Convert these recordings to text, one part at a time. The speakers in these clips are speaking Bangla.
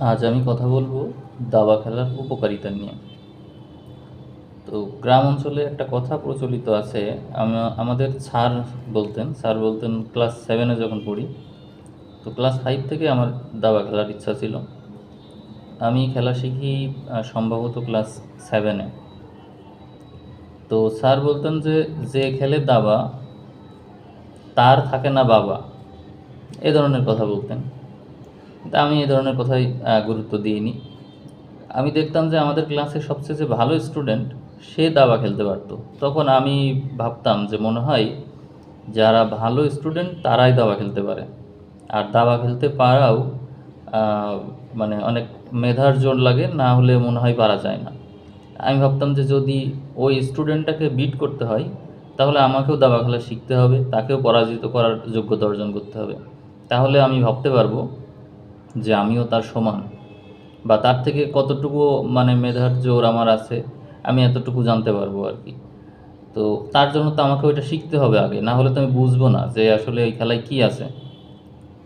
আজ আমি কথা বলব দাবা খেলার উপকারিতা নিয়ে। তো গ্রাম অঞ্চলে একটা কথা প্রচলিত আছে, আমা- আমাদের স্যার বলতেন স্যার বলতেন ক্লাস সেভেনে যখন পড়ি, তো ক্লাস ফাইভ থেকে আমার দাবা খেলার ইচ্ছা ছিল। আমি খেলা শিখি সম্ভবত ক্লাস সেভেনে তো স্যার বলতেন যে যে খেলে দাবা, তার থাকে না বাবা, এ ধরনের কথা বলতেন। তা আমি এই ধরনের কথাই গুরুত্ব দিইনি। আমি দেখতাম যে আমাদের ক্লাসে সবচেয়ে যে ভালো স্টুডেন্ট, সে দাবা খেলতে পারতো। তখন আমি ভাবতাম যে মনে হয় যারা ভালো স্টুডেন্ট, তারাই দাবা খেলতে পারে। আর দাবা খেলতে পারাও মানে অনেক মেধার জোর লাগে, না হলে মনে হয় পারা যায় না। আমি ভাবতাম যে যদি ওই স্টুডেন্টটাকে বিট করতে হয়, তাহলে আমাকেও দাবা খেলা শিখতে হবে, তাকেও পরাজিত করার যোগ্যতা অর্জন করতে হবে। তাহলে আমি ভাবতে পারব যে আমিও তার সমান। বা তার থেকে কতটুকু মানে মেধার জোর আমার আছে, আমি এতটুকু জানতে পারব আর কি। তো তার জন্য তো আমাকে ওইটা শিখতে হবে আগে, না হলে তো আমি বুঝব না যে আসলে এই খেলায় কী আছে।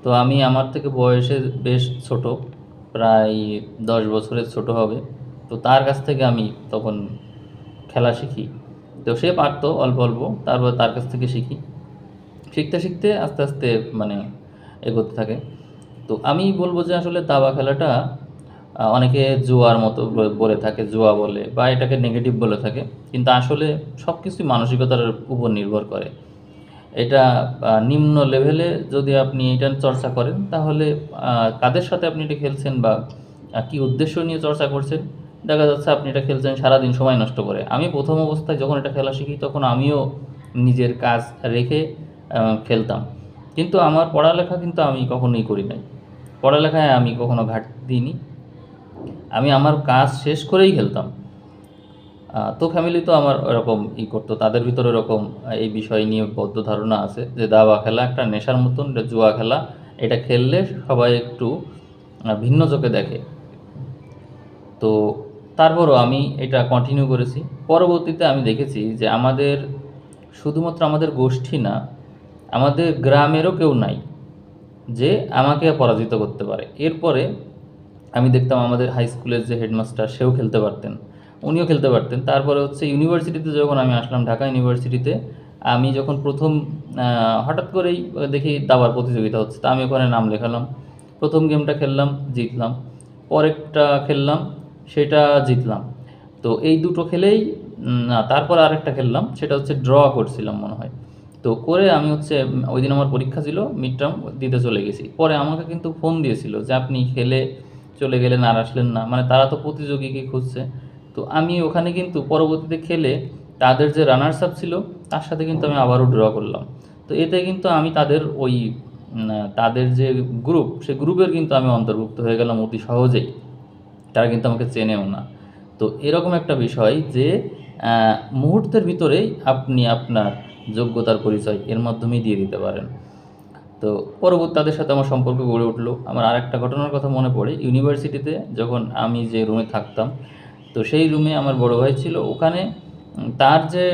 তো আমি আমার থেকে বয়সে বেশ ছোট, প্রায় দশ বছরের ছোট হবে। তো তার কাছ থেকে আমি তখন খেলা শিখি। তো সে পারতো অল্প অল্প, তারপর তার কাছ থেকে শিখি। শিখতে শিখতে আস্তে আস্তে মানে এগোতে থাকে। তো আমি বলব যে আসলে দাবা খেলাটা অনেকে জুয়ার মতো বলে- থাকে, জুয়া বলে বা এটাকে নেগেটিভ বলে থাকে, কিন্তু আসলে সব কিছুই মানসিকতার উপর নির্ভর করে। এটা নিম্ন লেভেলে যদি আপনি এটা চর্চা করেন, তাহলে কাদের সাথে আপনি এটা খেলছেন বা কী উদ্দেশ্য নিয়ে চর্চা করছেন, দেখা যাচ্ছে আপনি এটা খেলছেন সারাদিন সময় নষ্ট করে। আমি প্রথম অবস্থায় যখন এটা খেলা শিখি, তখন আমিও নিজের কাজ রেখে খেলতাম। কিন্তু আমার পড়ালেখা কিন্তু আমি কখনোই করি নাই। পড়ালেখায় আমি কখনো ঘাটতি দিইনি। আমি আমার কাজ শেষ করেই খেলতাম। তো ফ্যামিলি তো আমার এরকম ই করতো, তাদের ভিতরে এরকম এই বিষয় নিয়ে বদ্ধ ধারণা আছে যে দাবা খেলা একটা নেশার মতন এটা জুয়া খেলা, এটা খেললে সবাই একটু ভিন্ন চোখে দেখে। তো তারপরও আমি এটা কন্টিনিউ করেছি। পরবর্তীতে আমি দেখেছি যে আমাদের, শুধুমাত্র আমাদের গোষ্ঠী না, আমাদের গ্রামেরও কেউ নাই। যে আমাকে পরাজিত করতে পারে। এরপরে আমি দেখতাম আমাদের হাই স্কুলের যে হেডমাস্টার সেও খেলতে পারতেন। উনিও খেলতে পারতেন। তারপরে হচ্ছে ইউনিভার্সিটিতে যখন আমি আসলাম, ঢাকা ইউনিভার্সিটিতে আমি যখন প্রথম হঠাৎ করেই দেখি দাবার প্রতিযোগিতা হচ্ছে। তা আমি ওখানে নাম লেখালাম। প্রথম গেমটা খেললাম, জিতলাম। পরেরটা খেললাম, সেটা জিতলাম। তো এই দুটো খেলেই তারপর আরেকটা খেললাম, সেটা হচ্ছে ড্র করছিলাম মনে হয়। তো করে আমি হচ্ছে, ওই দিন আমার পরীক্ষা ছিল মিড টার্ম দিতে চলে গেছি। পরে আমাকে কিন্তু ফোন দিয়েছিল যে, আপনি খেলে চলে গেলেন আর আসলেন না। মানে তারা তো প্রতিযোগীকে খুঁজছে। তো আমি ওখানে কিন্তু পরবর্তীতে খেলে তাদের যে রানার্স আপ ছিল, তার সাথে কিন্তু আমি আবারও ড্র করলাম। তো এতে কিন্তু আমি তাদের ওই তাদের যে গ্রুপ সে গ্রুপের কিন্তু আমি অন্তর্ভুক্ত হয়ে গেলাম অতি সহজেই। তারা কিন্তু আমাকে চেনেও না। তো এরকম একটা বিষয় যে মুহূর্তের ভিতরেই আপনি আপনার যোগ্যতার পরিচয় এর মাধ্যমেই দিয়ে দিতে পারেন। তো পরবর্তী তাদের সাথে আমার সম্পর্ক গড়ে উঠল। আমার আরেকটা ঘটনার কথা মনে পড়ে। ইউনিভার্সিটিতে যখন আমি যে রুমে থাকতাম, তো সেই রুমে আমার বড় ভাই ছিল। ওখানে তার যে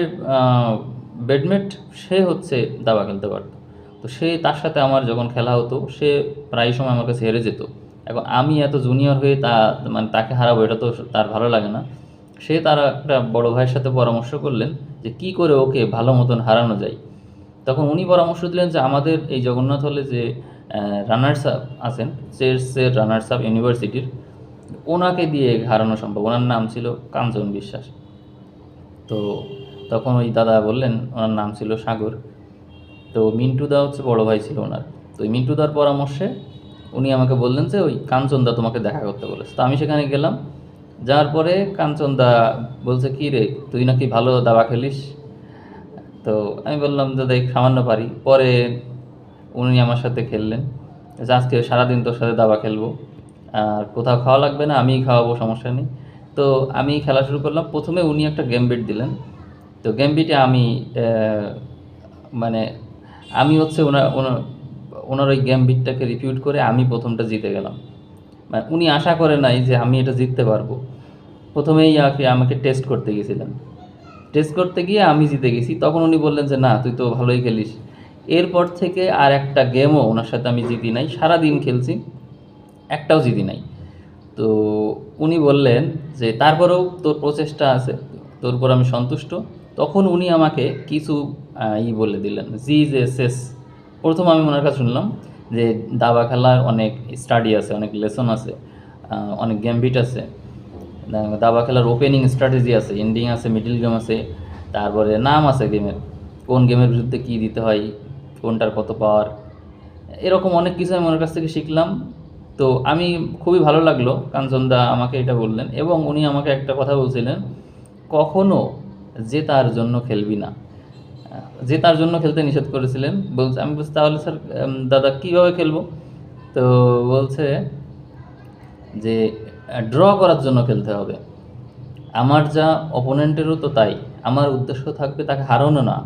বেডমেট, সে হচ্ছে দাবা খেলতে পারতো। তো সে তার সাথে আমার যখন খেলা হতো, সে প্রায় সময় আমার কাছে হেরে যেত। এখন আমি এত জুনিয়র হয়ে তা মানে তাকে হারাবো, এটা তো তার ভালো লাগে না। সে তার একটা বড় ভাইয়ের সাথে পরামর্শ করলেন যে কি করে ওকে ভালো মতন হারানো যায়। তখন উনি পরামর্শ দিলেন যে আমাদের এই জগন্নাথ হলে যে রানার্স আপ আছেন চেসের রানার্স আপ ইউনিভার্সিটির ওনাকে দিয়ে হারানো সম্ভব। ওনার নাম ছিল কাঞ্চন বিশ্বাস। তো তখন ওই দাদা বললেন, ওনার নাম ছিল সাগর। তো মিন্টু দা হচ্ছে বড় ভাই ছিল ওনার। তো ওই মিন্টু দার পরামর্শে উনি আমাকে বললেন যে, ওই কাঞ্চন দা তোমাকে দেখা করতে বলেছে। তো আমি সেখানে গেলাম। যাওয়ার পরে কাঞ্চন দা বলছে, কী রে, তুই নাকি ভালো দাবা খেলিস? তো আমি বললাম যে দেখ, সামান্য পারি। পরে উনি আমার সাথে খেললেন। যে আজকে সারাদিন তোর সাথে দাবা খেলব। আর কোথাও খাওয়া লাগবে না, আমিই খাওয়াবো, সমস্যা নেই। তো আমি খেলা শুরু করলাম। প্রথমে উনি একটা গেম বিট দিলেন। তো গেম বিটে আমি মানে আমি হচ্ছে ওনার ওনার ওনার ওই গেম বিটটাকে রিপিউট করে আমি প্রথমটা জিতে গেলাম। উনি আশা করে নাই যে আমি এটা জিততে পারব। প্রথমেই কি আমাকে টেস্ট করতে গেছিলেন। টেস্ট করতে গিয়ে আমি জিতে গেছি। তখন উনি বললেন যে, না, তুই তো ভালোই খেলিস। এরপর থেকে আর একটা গেমও ওনার সাথে আমি জিতি নাই। সারা দিন খেলছি, একটাও জিতি নাই। তো উনি বললেন যে, তারপরেও তোর প্রচেষ্টা আছে, তোর উপর আমি সন্তুষ্ট। তখন উনি আমাকে কিছু ই বলে দিলেন, জি যে শেষ প্রথম আমি ওনার কাছে শুনলাম যে দাবা খেলার অনেক স্টাডি আছে, অনেক লেসন আছে অনেক গেমবিট আছে। দাবা খেলার ওপেনিং স্ট্র্যাটেজি আছে এন্ডিং আছে মিডিল গেম আছে, তারপরে নাম আছে গেমের কোন গেমের বিরুদ্ধে কী দিতে হয়, কোনটার কত পাওয়ার এরকম অনেক কিছু আমি ওনার কাছ থেকে শিখলাম। তো আমি খুবই ভালো লাগল, কাঞ্চনদা আমাকে এটা বললেন এবং উনি আমাকে একটা কথা বলছিলেন, কখনো যে তার জন্য খেলবি না। যে তার জন্য খেলতে নিষেধ করেছিলেন, বলছে, আমি বলছি, তাহলে স্যার দাদা, কীভাবে খেলব? তো বলছে যে, ড্র করার জন্য খেলতে হবে। আমার যা অপোনেন্টেরও তো তাই। আমার উদ্দেশ্য থাকবে তাকে হারানো না,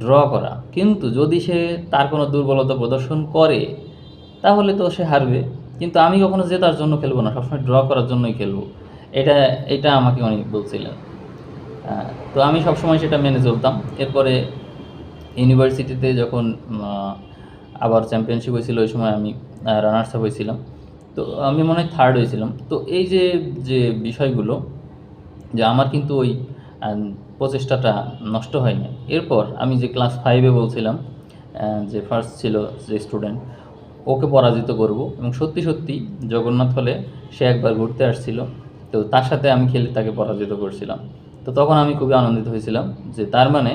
ড্র করা। কিন্তু যদি সে তার কোনো দুর্বলতা প্রদর্শন করে, তাহলে তো সে হারবে। কিন্তু আমি কখনো যে তার জন্য খেলব না, সবসময় ড্র করার জন্যই খেলব। এটা এটা আমাকে অনেক বলছিলেন। তো আমি সবসময় সেটা মেনে চলতাম। এরপরে ইউনিভার্সিটিতে যখন আবার চ্যাম্পিয়নশিপ হয়েছিল, ওই সময় আমি রানার্স আপ হয়েছিলাম। তো আমি মনে হয় থার্ড হয়েছিলাম। তো এই যে যে বিষয়গুলো, যে আমার কিন্তু ওই প্রচেষ্টাটা নষ্ট হয়নি। এরপর আমি যে ক্লাস ফাইভে বলছিলাম যে ফার্স্ট ছিল যে স্টুডেন্ট ওকে পরাজিত করব। এবং সত্যি সত্যি জগন্নাথ হলে সে একবার ঘুরতে আসছিল। তো তার সাথে আমি খেলে, তাকে পরাজিত করছিলাম। তো তখন আমি খুবই আনন্দিত হয়েছিলাম যে তার মানে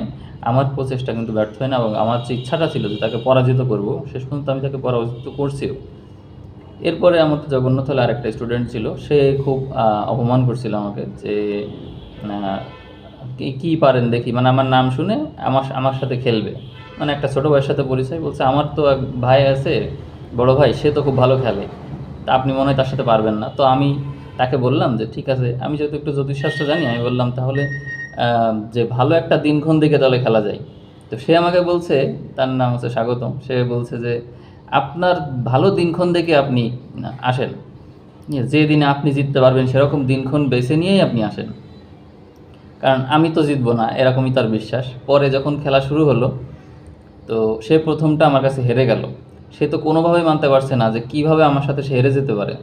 আমার প্রচেষ্টা কিন্তু ব্যর্থ হয় না এবং আমার যে ইচ্ছাটা ছিল যে তাকে পরাজিত করব, শেষ পর্যন্ত আমি তাকে পরাজিত করছিও। এরপরে আমার জগন্নাথ হলে আরেকটা স্টুডেন্ট ছিল, সে খুব অপমান করছিল আমাকে যে কি পারেন দেখি মানে আমার নাম শুনে আমার আমার সাথে খেলবে। মানে একটা ছোটো ভাইয়ের সাথে পরিচয়, বলছে আমার তো এক ভাই আছে, বড় ভাই, সে তো খুব ভালো খেলে। তা আপনি মনে হয় তার সাথে পারবেন না। তো আমি তাকে বললাম যে, ঠিক আছে, আমি যেহেতু একটু জ্যোতিষশাস্ত্র জানি, আমি বললাম তাহলে যে ভালো একটা দিনক্ষণ দেখে তাহলে খেলা যায়। তো সে আমাকে বলছে, তার নাম হচ্ছে স্বাগতম, সে বলছে যে, আপনার ভালো দিনক্ষণ দেখে আপনি আসেন। যে দিনে আপনি জিততে পারবেন সেরকম দিনক্ষণ বেছে নিয়েই আপনি আসেন। কারণ আমি তো জিতবো না, এরকমই তার বিশ্বাস। পরে যখন খেলা শুরু হলো, তো সে প্রথমটা আমার কাছে হেরে গেল। সে তো কোনোভাবেই মানতে পারছে না যে কীভাবে আমার সাথে সে হেরে যেতে পারে।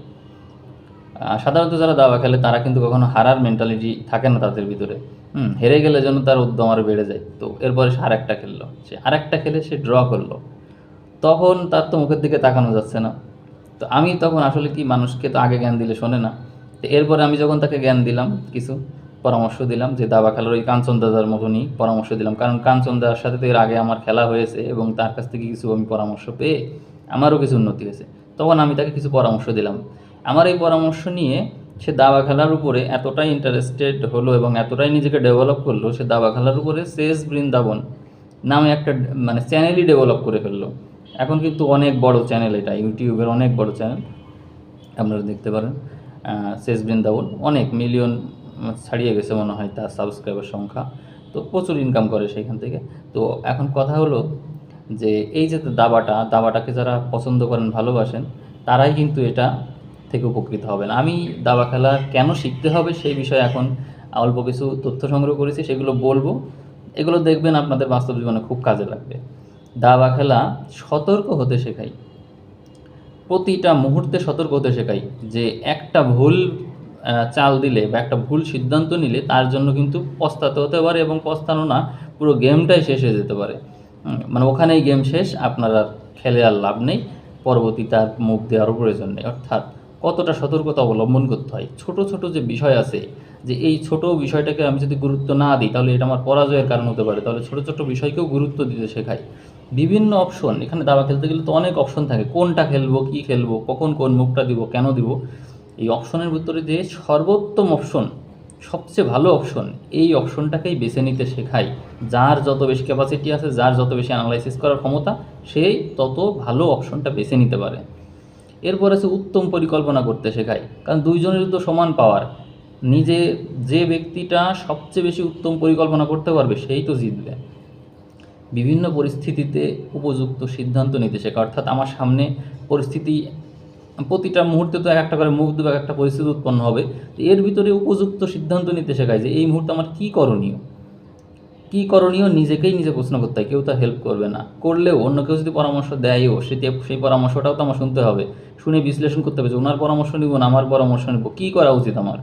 সাধারণত যারা দাবা খেলে, তারা কিন্তু কখনো হারার মেন্টালিটি থাকে না তাদের ভিতরে। হুম, হেরে গেলে যেন তার উদ্যম আরও বেড়ে যায়। তো এরপরে সে আরেকটা খেললো। সে আরেকটা খেলে সে ড্র করল। তখন তার তো মুখের দিকে তাকানো যাচ্ছে না। তো আমি তখন আসলে কি, মানুষকে তো আগে জ্ঞান দিলে শোনে না। তো এরপরে আমি যখন তাকে জ্ঞান দিলাম, কিছু পরামর্শ দিলাম যে দাবা খেলার ওই কাঞ্চন দাদার মতনই পরামর্শ দিলাম। কারণ কাঞ্চন দাদার সাথে তো এর আগে আমার খেলা হয়েছে এবং তার কাছ থেকে কিছু আমি পরামর্শ পেয়ে আমারও কিছু উন্নতি হয়েছে। তখন আমি তাকে কিছু পরামর্শ দিলাম। আমার এই পরামর্শ নিয়ে সে দাবা খেলার উপরে এতটাই ইন্টারেস্টেড হলো এবং এতটাই নিজেকে ডেভেলপ করল, সে দাবা খেলার উপরে শেষ বৃন্দাবন নামে একটা মানে চ্যানেলই ডেভেলপ করে ফেলল। এখন কিন্তু অনেক বড় চ্যানেল এটা ইউটিউবের অনেক বড় চ্যানেল আপনারা দেখতে পারেন। শেষ বৃন্দাবন অনেক মিলিয়ন ছাড়িয়ে গেছে মনে হয় তার সাবস্ক্রাইবার সংখ্যা। তো প্রচুর ইনকাম করে সেইখান থেকে। তো এখন কথা হলো যে এই যে দাবাটা, দাবাটাকে যারা পছন্দ করেন, ভালোবাসেন, তারাই কিন্তু এটা থেকে উপকৃত হবেন। আমি দাবা খেলা কেন শিখতে হবে সেই বিষয়ে এখন অল্প কিছু তথ্য সংগ্রহ করেছি, সেগুলো বলব। এগুলো দেখবেন আপনাদের বাস্তব জীবনে খুব কাজে লাগবে। দাবা খেলা সতর্ক হতে শেখাই। প্রতিটা মুহূর্তে সতর্ক হতে শেখাই যে একটা ভুল চাল দিলে বা একটা ভুল সিদ্ধান্ত নিলে তার জন্য কিন্তু পস্তাতে হতে পারে এবং পস্তানো না, পুরো গেমটাই শেষ হয়ে যেতে পারে। মানে ওখানেই গেম শেষ, আপনার আর খেলে আর লাভ নেই। পরবর্তী তার মুখ দেওয়ারও প্রয়োজন নেই। অর্থাৎ কতটা সতর্কতা অবলম্বন করতে হয়। ছোট ছোট যে বিষয় আছে, যে এই ছোট বিষয়টাকে আমি যদি গুরুত্ব না দিই, তাহলে এটা আমার পরাজয়ের কারণ হতে পারে। তাহলে ছোট ছোট বিষয়কেও গুরুত্ব দিতে শেখাই বিভিন্ন অপশন এখানে দাবা খেলতে গেলে তো অনেক অপশন থাকে। কোনটা খেলব, কি খেলব, কখন কোন মুখটা দিব, কেন দিব? এই অপশনের ভিতরে যে সর্বোত্তম অপশন সবচেয়ে ভালো অপশন এই অপশনটাকেই বেছে নিতে শেখাই যার যত বেশি ক্যাপাসিটি আছে, যার যত বেশি অ্যানালাইসিস করার ক্ষমতা, সেই তত ভালো অপশনটা বেছে নিতে পারে। এরপর আছে উত্তম পরিকল্পনা করতে শেখায়। কারণ দুইজনের তো সমান পাওয়ার নিজে যে ব্যক্তিটা সবচেয়ে বেশি উত্তম পরিকল্পনা করতে পারবে, সেই তো জিতবে। বিভিন্ন পরিস্থিতিতে উপযুক্ত সিদ্ধান্ত নিতে শেখা। অর্থাৎ আমার সামনে পরিস্থিতি, প্রতিটা মুহূর্তে তো এক একটা করে মুখ দেবে এক একটা পরিস্থিতি উৎপন্ন হবে। তো এর ভিতরে উপযুক্ত সিদ্ধান্ত নিতে শেখায় যে, এই মুহূর্তে আমার কী করণীয়? কী করণীয়? নিজেকেই নিজে প্রশ্ন করতে হয়। কেউ তা হেল্প করবে না। করলেও অন্য কেউ যদি পরামর্শ দেয়ও সেটি সেই পরামর্শটাও তো আমার শুনতে হবে। শুনে বিশ্লেষণ করতে হবে যে, ওনার পরামর্শ নিব না, আমার পরামর্শ নিব। কী করা উচিত আমার?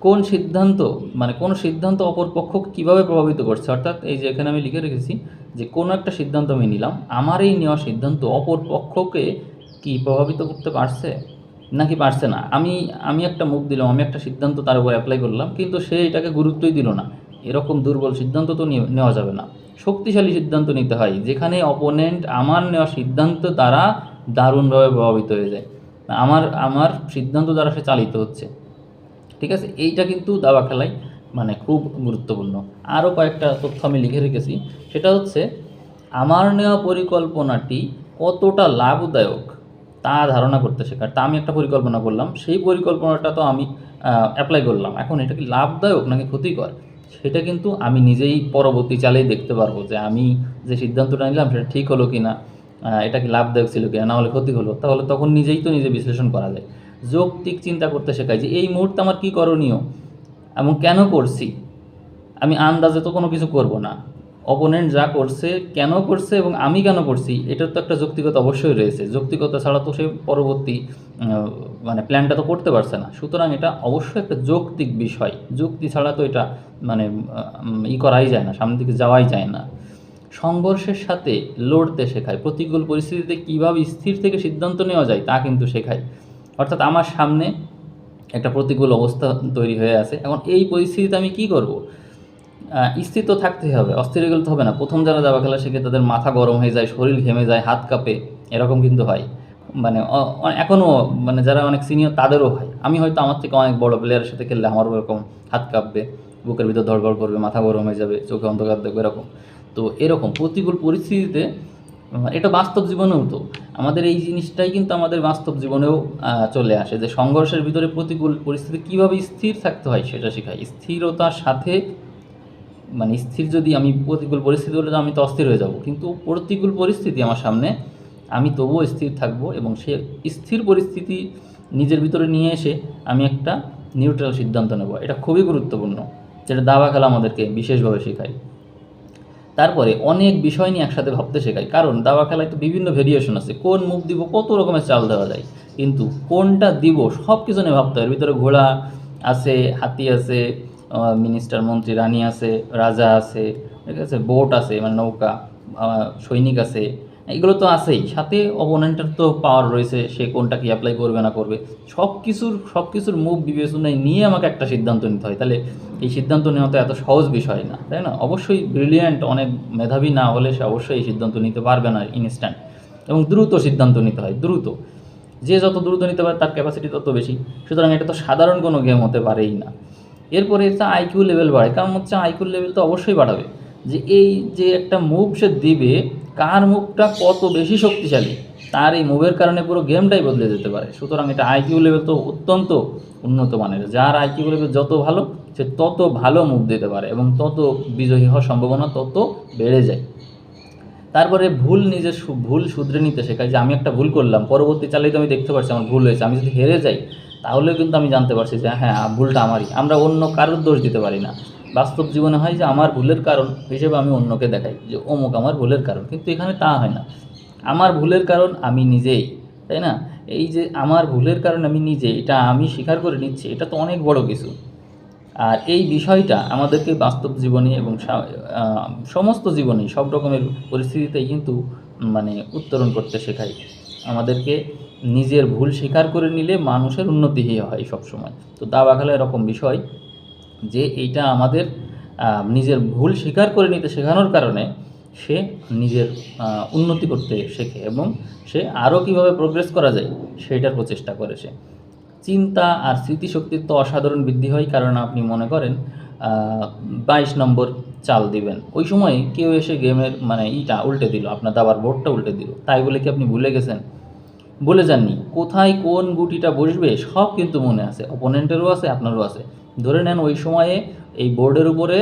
কোন সিদ্ধান্ত মানে কোন সিদ্ধান্ত অপর পক্ষকে কীভাবে প্রভাবিত করছে? অর্থাৎ এই যে এখানে আমি লিখে রেখেছি যে, কোনো একটা সিদ্ধান্ত আমি নিলাম, আমার এই নেওয়া সিদ্ধান্ত অপর পক্ষকে কি প্রভাবিত করতে পারছে? নাকি পারছে না? আমি আমি একটা মুখ দিলাম, আমি একটা সিদ্ধান্ত তার উপর অ্যাপ্লাই করলাম, কিন্তু সে এটাকে গুরুত্বই দিল না। এরকম দুর্বল সিদ্ধান্ত তো নেওয়া যাবে না। শক্তিশালী সিদ্ধান্ত নিতে হয়, যেখানে অপোনেন্ট আমার নেওয়া সিদ্ধান্ত দ্বারা দারুণভাবে প্রভাবিত হয়ে যায়। আমার আমার সিদ্ধান্ত দ্বারা সে চালিত হচ্ছে। ঠিক আছে? এইটা কিন্তু দাবা খেলায় মানে খুব গুরুত্বপূর্ণ। আরও কয়েকটা তথ্য আমি লিখে রেখেছি। সেটা হচ্ছে, আমার নেওয়া পরিকল্পনাটি কতটা লাভদায়ক তা ধারণা করতে শেখার। তা আমি একটা পরিকল্পনা করলাম। সেই পরিকল্পনাটা তো আমি অ্যাপ্লাই করলাম। এখন এটা কি লাভদায়ক নাকি ক্ষতিকর? সেটা কিন্তু আমি নিজেই পরবর্তী চালেই দেখতে পারব যে আমি যে সিদ্ধান্তটা নিলাম সেটা ঠিক হলো কি না এটা কি লাভদায়ক ছিল কিনা, না হলে ক্ষতি হলো। তাহলে তখন নিজেই তো নিজে বিশ্লেষণ করা যায়। যৌক্তিক চিন্তা করতে শেখায় যে এই মুহূর্তে আমার কী করণীয় এবং কেন করছি? আমি আন্দাজে তো কোনো কিছু করব না। অপোনেন্ট যা করছে, কেন করছে এবং আমি কেন করছি, এটার তো একটা যৌক্তিকতা অবশ্যই রয়েছে। যৌক্তিকতা ছাড়া তো সে পরবর্তী মানে প্ল্যানটা তো করতে পারছে না। সুতরাং এটা অবশ্যই একটা যৌক্তিক বিষয়। যুক্তি ছাড়া তো এটা মানে ই করাই যায় না, সামনের দিকে যাওয়াই যায় না। সংঘর্ষের সাথে লড়তে শেখায়। প্রতিকূল পরিস্থিতিতে কীভাবে স্থির থেকে সিদ্ধান্ত নেওয়া যায় তা কিন্তু শেখায়। অর্থাৎ আমার সামনে একটা প্রতিকূল অবস্থা তৈরি হয়ে আছে। এখন এই পরিস্থিতিতে আমি কি করব? আহ, স্থির তো থাকতেই হবে অস্থির হয়ে গেলে তো হবে না। প্রথম যারা দাবা খেলা শেখে তাদের মাথা গরম হয়ে যায় শরীর ঘেমে যায় হাত কাঁপে? এরকম কিন্তু হয়। মানে এখনও মানে যারা অনেক সিনিয়র তাদেরও হয়। আমি হয়তো আমার থেকে অনেক বড় প্লেয়ারের সাথে খেললে আমারও এরকম হাত কাঁপবে বুকের ভিতর ধড়গড় করবে মাথা গরম হয়ে যাবে চোখে অন্ধকার দেখবে এরকম। তো এরকম প্রতিকূল পরিস্থিতিতে এটা বাস্তব জীবনেও তো। আমাদের এই জিনিসটাই কিন্তু আমাদের বাস্তব জীবনেও চলে আসে। যে সংঘর্ষের ভিতরে প্রতিকূল পরিস্থিতি কীভাবে স্থির থাকতে হয় সেটা শেখায়। স্থিরতার সাথে মানে স্থির যদি আমি প্রতিকূল পরিস্থিতি হলে তো আমি তো অস্থির হয়ে যাব। কিন্তু প্রতিকূল পরিস্থিতি আমার সামনে, আমি তবুও স্থির থাকব এবং সে স্থির পরিস্থিতি নিজের ভিতরে নিয়ে এসে আমি একটা নিউট্রাল সিদ্ধান্ত নেব। এটা খুবই গুরুত্বপূর্ণ, যেটা দাবা খেলা আমাদেরকে বিশেষভাবে শেখায়। তারপরে অনেক বিষয় নিয়ে একসাথে ভাবতে শেখায়, কারণ দাবা খেলায় তো বিভিন্ন ভেরিয়েশন আছে। কোন মুখ দিব, কত রকমের চাল দেওয়া যায়। কিন্তু কোনটা দিব সব কিছু নিয়ে ভাবতে হয়। ভিতরে ঘোড়া আছে, হাতি আছে মিনিস্টার মন্ত্রী রানী আছে, রাজা আছে, ঠিক আছে বোট আছে মানে নৌকা সৈনিক আছে, এগুলো তো আছেই। সাথে অপোনেন্টের তো পাওয়ার রয়েছে, সে কোনটা কি অ্যাপ্লাই করবে না করবে। সব কিছুর সব কিছুর মুখ বিবেচনায় নিয়ে আমাকে একটা সিদ্ধান্ত নিতে হয়। তাহলে এই সিদ্ধান্ত নেওয়া তো এত সহজ বিষয় না, তাই না? অবশ্যই ব্রিলিয়ান্ট অনেক মেধাবী না হলে সে অবশ্যই এই সিদ্ধান্ত নিতে পারবে না ইনস্ট্যান্ট এবং দ্রুত সিদ্ধান্ত নিতে হয়, দ্রুত। যে যত দ্রুত নিতে পারে, তার ক্যাপাসিটি তত বেশি। সুতরাং এটা তো সাধারণ কোনো গেম হতে পারেই না। এরপরে এটা আইকিউ লেভেল বাড়ে। কারণ হচ্ছে আইকিউ লেভেল তো অবশ্যই বাড়াবে। যে এই যে একটা মুভ সে দিবে, কার মুভটা কত বেশি শক্তিশালী, তার এই মুভের কারণে পুরো গেমটাই বদলে যেতে পারে। সুতরাং এটা আইকিউ লেভেল তো অত্যন্ত উন্নত মানের। যার আইকিউ লেভেল যত ভালো, সে তত ভালো মুভ দিতে পারে এবং তত বিজয়ী হওয়ার সম্ভাবনা তত বেড়ে যায়। তারপরে ভুল নিজের ভুল শুধরে নিতে শেখায়। যে আমি একটা ভুল করলাম, পরবর্তী চালেই তো আমি দেখতে পারছি, আমার ভুল হয়েছে। আমি যদি হেরে যাই তাহলেও কিন্তু আমি জানতে পারছি যে হ্যাঁ ভুলটা আমারই। আমরা অন্য কারোর দোষ দিতে পারি না। বাস্তব জীবনে হয় যে আমার ভুলের কারণ হিসেবে আমি অন্যকে দেখাই যে অমুক আমার ভুলের কারণ, কিন্তু এখানে তা হয় না। আমার ভুলের কারণ আমি নিজেই, তাই না? এই যে আমার ভুলের কারণ আমি নিজে, এটা আমি স্বীকার করে নিচ্ছি, এটা তো অনেক বড় কিছু। আর এই বিষয়টা আমাদেরকে বাস্তব জীবনে এবং সমস্ত জীবনে সব রকমের পরিস্থিতিতেই কিন্তু মানে উত্তরণ করতে শেখায়। আমাদেরকে নিজের ভুল স্বীকার করে নিলে মানুষের উন্নতি হয় সবসময়। তো দাবা খেলা এরকম বিষয় যে এইটা আমাদের নিজের ভুল স্বীকার করে নিতে শেখানোর কারণে সে নিজের উন্নতি করতে শেখে এবং সে আরও কীভাবে প্রোগ্রেস করা যায় সেটার প্রচেষ্টা করে সে। চিন্তা আর স্মৃতিশক্তির তো অসাধারণ বৃদ্ধি হয়, কারণ আপনি মনে করেন বাইশ নম্বর চাল দিবেন। ওই সময় কেউ এসে গেমের মানে ইটা উল্টে দিল, আপনার দাবার বোর্ডটা উল্টে দিল। তাই বলে কি আপনি ভুলে গেছেন? বলে যাননি। কোথায় কোন গুটিটা বসবে সব কিন্তু মনে আছে। অপোনেন্টেরও আছে, আপনারও আছে। ধরে নেন ওই সময়ে এই বোর্ডের উপরে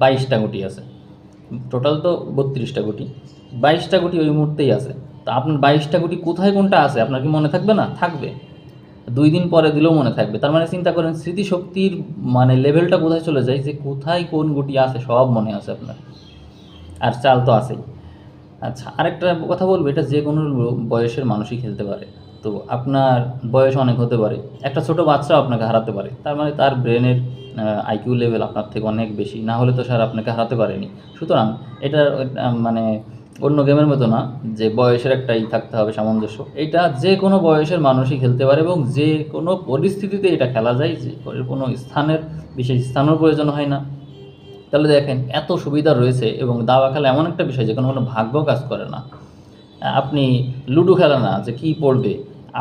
বাইশটা গুটি আছে। টোটাল তো বত্রিশটা গুটি। বাইশটা গুটি ওই মুহূর্তেই আছে। তা আপনার বাইশটা গুটি কোথায় কোনটা আছে? আপনার কি মনে থাকবে না? থাকবে। দুই দিন পরে দিলেও মনে থাকবে। তার মানে চিন্তা করেন, স্মৃতিশক্তির মানে লেভেলটা কোথায় চলে যায় যে কোথায় কোন গুটি আছে সব মনে আছে আপনার। আর চাল তো আছেই। আচ্ছা আরেকটা কথা বলব, এটা যে কোনো বয়সের মানুষই খেলতে পারে। তো আপনার বয়স অনেক হতে পারে, একটা ছোট বাচ্চাও আপনাকে হারাতে পারে, তার মানে তার ব্রেনের আইকিউ লেভেল আপনার থেকে অনেক বেশি, না হলে তো স্যার আপনাকে হারাতে পারেনি। সুতরাং এটা মানে অন্য গেমের মতো না, যে বয়সের একটাই থাকতে হবে সামঞ্জস্য। এটা যে কোনো বয়সের মানুষই খেলতে পারে এবং যে কোনো পরিস্থিতিতে এটা খেলা যায়, যে কোনো স্থানের, বিশেষ স্থানের প্রয়োজন হয় না। তাহলে দেখেন, এত সুবিধা রয়েছে এবং দাবা খেলা এমন একটা বিষয় যেখানে কোনো ভাগ্য কাজ করে না। আপনি লুডো খেলা না, যে কী পড়বে,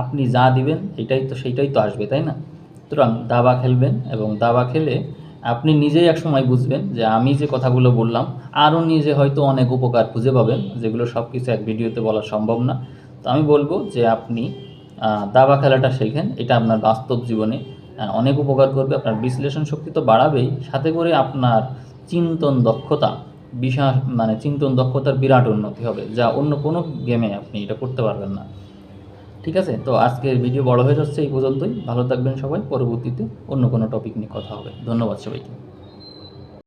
আপনি যা দিবেন, এটাই তো, সেইটাই তো আসবে, তাই না? সুতরাং দাবা খেলবেন এবং দাবা খেলে আপনি নিজেই এক সময় বুঝবেন যে আমি যে কথাগুলো বললাম, আরও নিজে হয়তো অনেক উপকার খুঁজে পাবেন, যেগুলো সব কিছু এক ভিডিওতে বলা সম্ভব না। তো আমি বলব যে আপনি দাবা খেলাটা শেখেন, এটা আপনার বাস্তব জীবনে অনেক উপকার করবে, আপনার বিশ্লেষণ শক্তি তো বাড়াবেই, সাথে করে আপনার চিন্তন দক্ষতা, বিশাল মানে চিন্তন দক্ষতার বিরাট উন্নতি হবে, যা অন্য কোনো গেমে আপনি এটা করতে পারবেন না। ঠিক আছে? তো আজকের ভিডিও বড় হয়ে যাচ্ছে এই পর্যন্তই। ভালো থাকবেন সবাই। পরবর্তীতে অন্য কোনো টপিক নিয়ে কথা হবে। ধন্যবাদ সবাইকে।